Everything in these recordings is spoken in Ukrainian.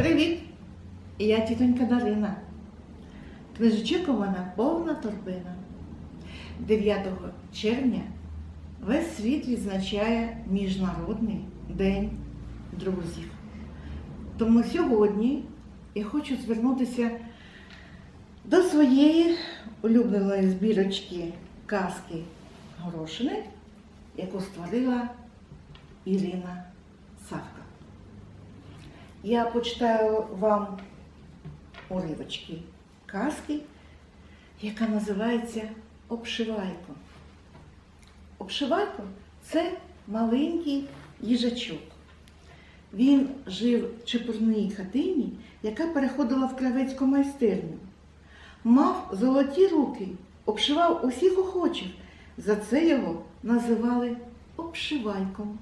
Привіт! Я тітонька Дарина. Книжечок у повна торбина. 9 червня весь світ відзначає Міжнародний день друзів. Тому сьогодні я хочу звернутися до своєї улюбленої збірочки казки Горошини, яку створила Ірина Савка. Я почитаю вам уривочки казки, яка називається Обшивайко. Обшивайко це маленький їжачок. Він жив в чепурній хатині, яка переходила в кравецьку майстерню. Мав золоті руки, обшивав усіх охочих. За це його називали обшивайком.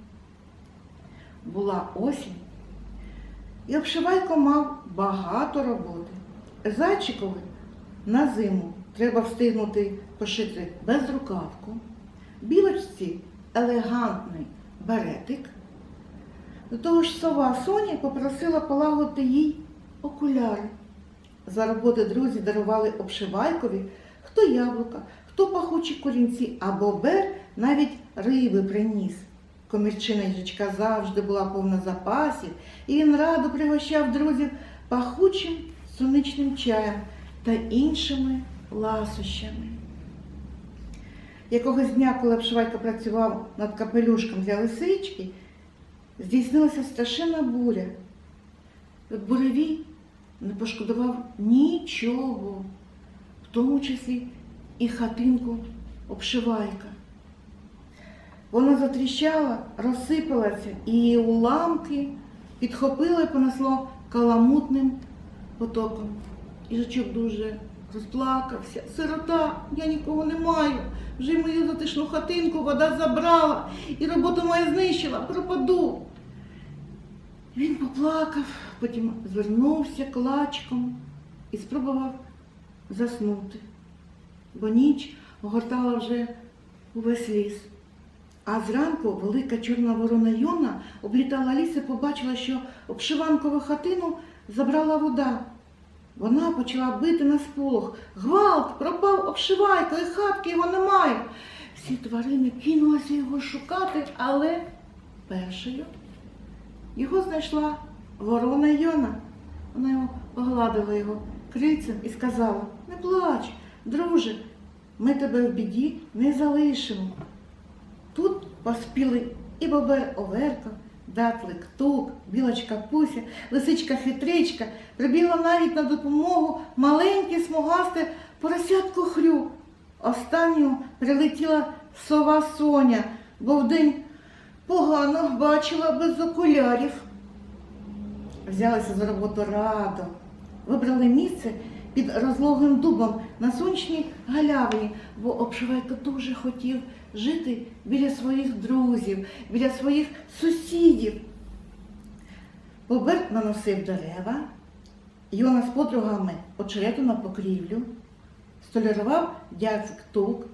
Була осінь, і обшивайко мав багато роботи. Зайчикові на зиму треба встигнути пошити безрукавку, білочці елегантний беретик. До того ж сова Соня попросила полагодити їй окуляри. За роботи друзі дарували обшивайкові хто яблука, хто пахучі корінці, а бобер навіть риби приніс. Комірчина їжачка завжди була повна запасів, і він радо пригощав друзів пахучим сонячним чаєм та іншими ласощами. Якогось дня, коли Обшивайка працював над капелюшком для лисички, здійснилася страшенна буря. Буревій не пошкодував нічого, в тому числі і хатинку обшивайка. Вона затріщала, розсипалася, і уламки підхопило і понесло каламутним потоком. Їжачок дуже розплакався. Сирота, я нікого не маю. Вже мою затишну хатинку вода забрала і роботу мою знищила, пропаду. Він поплакав, потім звернувся клачком і спробував заснути, бо ніч огортала вже увесь ліс. А зранку велика чорна ворона Йона облітала ліс і побачила, що обшиванкову хатину забрала вода. Вона почала бити на сполох. Гвалт, пропав обшивайко, і хатки його немає. Всі тварини кинулися його шукати, але першою його знайшла ворона Йона. Вона його погладила його крильцем і сказала, не плач, друже, ми тебе в біді не залишимо. Поспіли і бобер Оверко, датлик Тук, білочка Пуся, лисичка Хитричка, прибігла навіть на допомогу маленьке смугасте поросятко Хрю. Останню прилетіла сова Соня, бо вдень погано бачила без окулярів. Взялися за роботу радо, вибрали місце під розлогим дубом на сонячній галявині, бо обшивайко дуже хотів жити біля своїх друзів, біля своїх сусідів. Бобер наносив дерева, Йона з подругами очерету на покрівлю, столярував дядьк тук,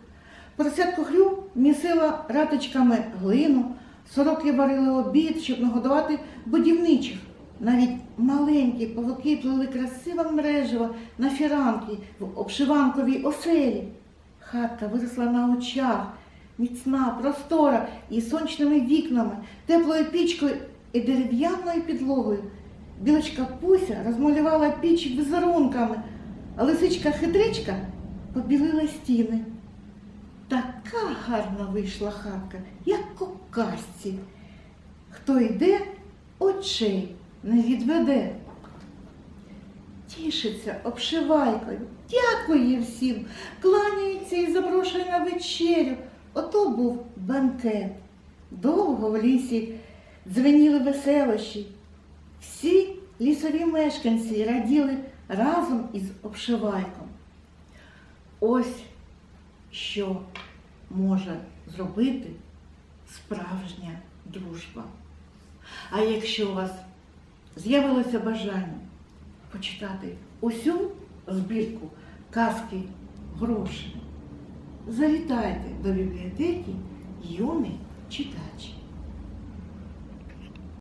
поросятку хрю місила ратичками глину, сороки варили обід, щоб нагодувати будівничих. Навіть маленькі павуки плели красиве мережево на фіранки в обшиванковій оселі. Хатка виросла на очах, міцна, простора і сонячними вікнами, теплою пічкою і дерев'яною підлогою. Білочка Пуся розмалювала піч візерунками, а лисичка хитричка побілила стіни. Така гарна вийшла хатка, як у казці. Хто йде, очей не відведе. Тішиться обшивайкою, дякує всім, кланяється і запрошує на вечерю. Ото був банкет. Довго в лісі дзвеніли веселощі. Всі лісові мешканці раділи разом із обшивайком. Ось що може зробити справжня дружба. А якщо у вас з'явилося бажання почитати усю збірку казки гроші, завітайте до бібліотеки юний читач.